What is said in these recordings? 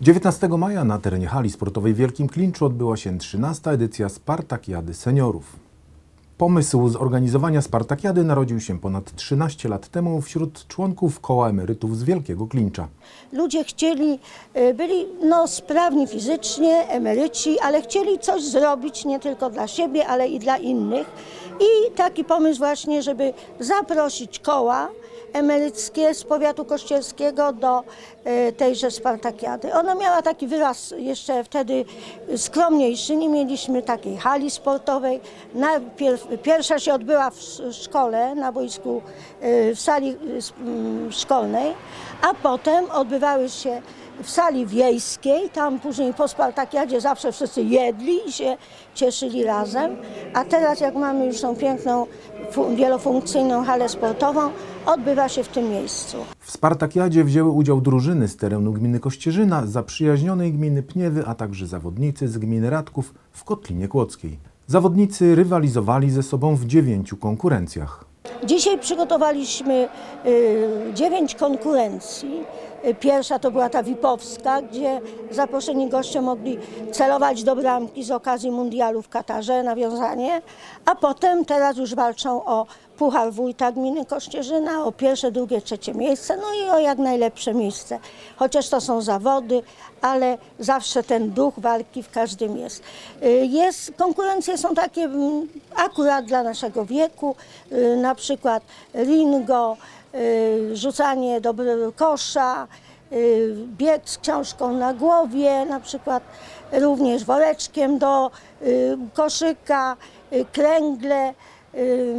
19 maja na terenie hali sportowej w Wielkim Klinczu odbyła się 13. edycja Spartakiady Seniorów. Pomysł zorganizowania Spartakiady narodził się ponad 13 lat temu wśród członków koła emerytów z Wielkiego Klincza. Ludzie chcieli, y, byli no, sprawni fizycznie, emeryci, ale chcieli coś zrobić nie tylko dla siebie, ale i dla innych. I taki pomysł właśnie, żeby zaprosić koła emeryckie z powiatu kościelskiego do y, tejże Spartakiady. Ona miała taki wyraz jeszcze wtedy skromniejszy, nie mieliśmy takiej hali sportowej. Najpierw, pierwsza się odbyła w sz- szkole, na boisku, y, w sali s- mm, szkolnej, a potem odbywały się w sali wiejskiej, tam później po Spartakiadzie zawsze wszyscy jedli i się cieszyli razem, a teraz jak mamy już tą piękną, wielofunkcyjną halę sportową, odbywa się w tym miejscu. W Spartakiadzie wzięły udział drużyny z terenu gminy Kościerzyna, zaprzyjaźnionej gminy Pniewy, a także zawodnicy z gminy Radków w Kotlinie Kłodzkiej. Zawodnicy rywalizowali ze sobą w dziewięciu konkurencjach. Dzisiaj przygotowaliśmy y, dziewięć konkurencji. Y, Pierwsza to była ta Wipowska, gdzie zaproszeni goście mogli celować do bramki z okazji mundialu w Katarze, nawiązanie, a potem teraz już walczą o Puchar Wójta Gminy Kościerzyna, o pierwsze, drugie, trzecie miejsce, no i o jak najlepsze miejsce. Chociaż to są zawody, ale zawsze ten duch walki w każdym jest. Y, jest konkurencje są takie mm, akurat dla naszego wieku, y, na przykład ringo, rzucanie do kosza, y, bieg z książką na głowie, na przykład również woreczkiem do y, koszyka, y, kręgle, y,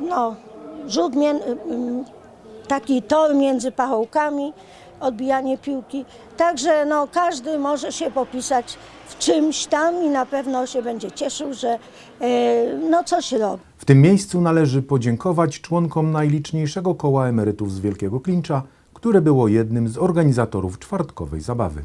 no, rzut y, taki tor między pachołkami, odbijanie piłki. Także no, każdy może się popisać w czymś tam i na pewno się będzie cieszył, że e, no, coś robi. W tym miejscu należy podziękować członkom najliczniejszego koła emerytów z Wielkiego Klincza, które było jednym z organizatorów czwartkowej zabawy.